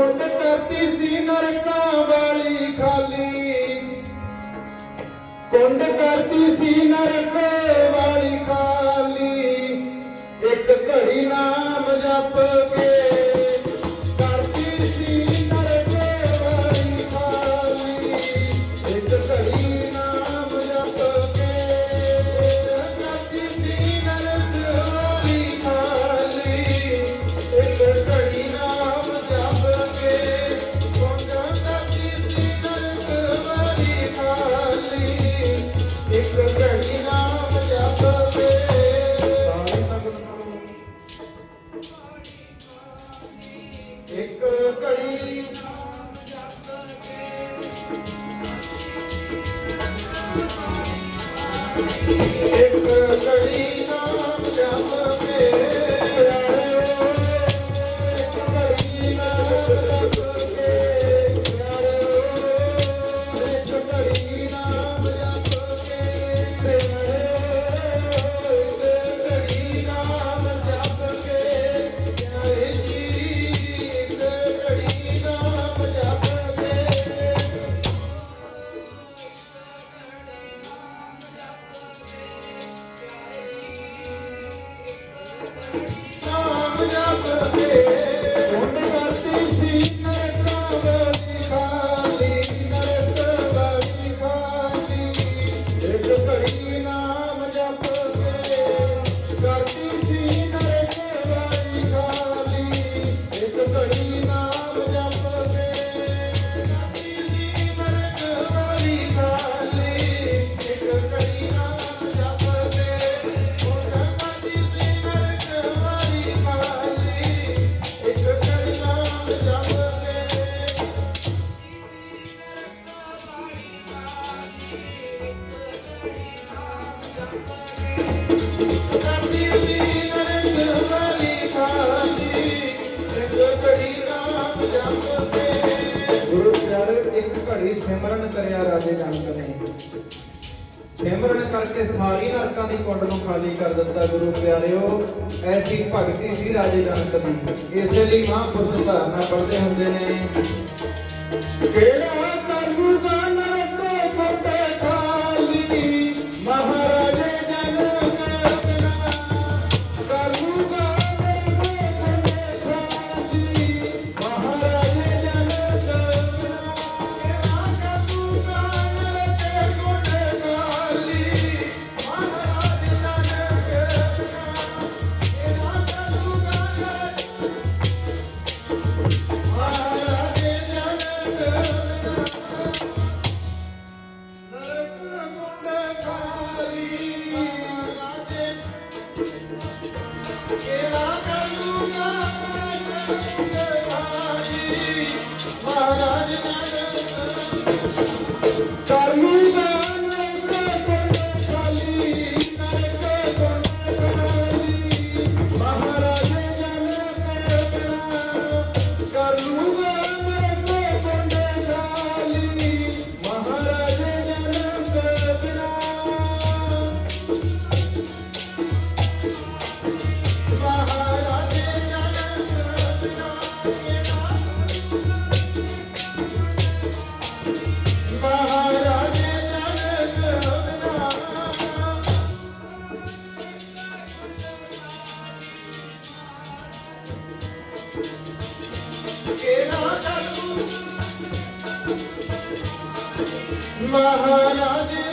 ਕੁੰਡ ਕਰਤੀ ਸੀ ਨਰਕਾਂ ਵਾਲੀ ਖਾਲੀ। ਕੁੰਡ ਕਰਤੀ ਸੀ ਨਰਕਾਂ ਵਾਲੀ ਖਾਲੀ। ਇੱਕ ਘੜੀ ਨਾਮ ਜਪ ਕੇ ਇੱਕ ਕੜੀ ਨਾਮ ਜਪ ਕੇ ਘੜੀ ਸਿਮਰਨ ਕਰਿਆ ਰਾਜੇ ਨਾਨਕ ਨੇ। ਸਿਮਰਨ ਕਰਕੇ ਸਾਰੀ ਨਰਕਾਂ ਦੀ ਕੁੰਡ ਨੂੰ ਖਾਲੀ ਕਰ ਦਿੱਤਾ ਗੁਰੂ ਪਿਆਰਿਓ, ਐਸੀ ਭਗਤੀ ਸੀ ਰਾਜੇ ਨਾਨਕ ਦੀ। ਇਸੇ ਲਈ ਮਹਾਂਪੁਰਸ਼ ਧਾਰਨਾ ਪੜਦੇ ਹੁੰਦੇ ਨੇ। ਕਿਹੜਾ Pararina. महाराज